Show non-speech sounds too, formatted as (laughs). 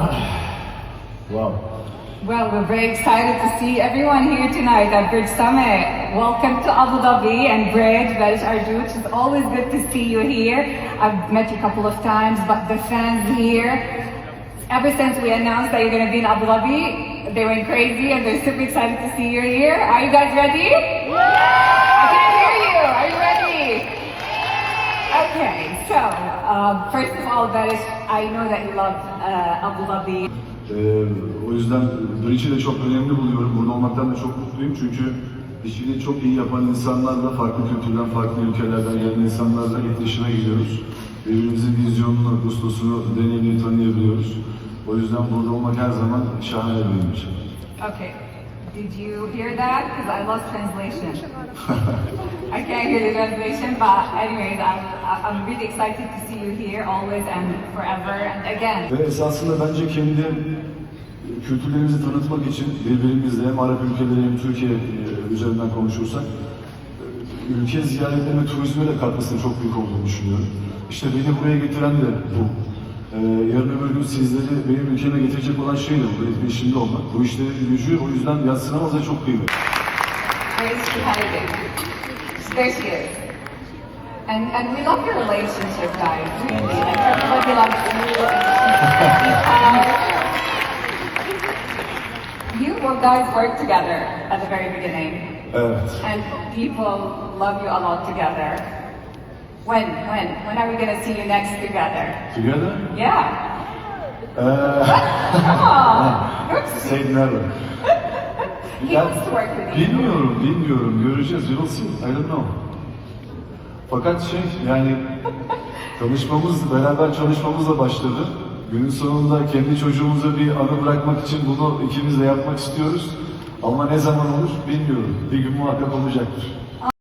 (sighs) Well. Well, we're very excited to see everyone here tonight at Bridge Summit. Welcome to Abu Dhabi and Bridge, Barish Arjouch. It's always good to see you here. I've met you a couple of times, but the fans here, ever since we announced that you're going to be in Abu Dhabi, they went crazy and they're super excited to see you here. Are you guys ready? Okay, so um, first of all, Barish, I know that you love uh, Abu Dhabi. Ee, o yüzden Bridge'i de çok önemli buluyorum. Burada olmaktan da çok mutluyum çünkü işini çok iyi yapan insanlarla, farklı kültürden, farklı ülkelerden gelen insanlarla etkileşime gidiyoruz. Birbirimizin vizyonunu, gustosunu deneyimli tanıyabiliyoruz. O yüzden burada olmak her zaman şahane benim için. Okay. Did you hear that? Because I lost translation. (laughs) I can't hear the translation, but anyways, I'm, I'm really excited to see you here always and forever and again. Ve esasında bence kendi kültürlerimizi tanıtmak için birbirimizle hem Arap ülkeleri hem Türkiye e, üzerinden konuşursak e, ülke ziyaretlerine turizme de katkısının çok büyük olduğunu düşünüyorum. İşte beni buraya getiren de bu. Ee, yarın öbür gün sizleri benim ülkeme getirecek olan şey de bu, etkileşimde olmak. Bu işlerin gücü o yüzden yatsınamaz ve çok kıymetli. And, and we love your relationship, guys. Really. Like, everybody loves you. and You guys work together at the very beginning. Evet. And people love you a lot together. When? When? When are we gonna see you next together? Together? Yeah. Ee, Come on. (laughs) say never. (laughs) He wants to work with you. Bilmiyorum, bilmiyorum. Göreceğiz. We will see. I don't know. Fakat şey yani tanışmamız, beraber çalışmamızla başladı. Günün sonunda kendi çocuğumuza bir anı bırakmak için bunu ikimiz de yapmak istiyoruz. Ama ne zaman olur bilmiyorum. Bir gün muhakkak olacaktır.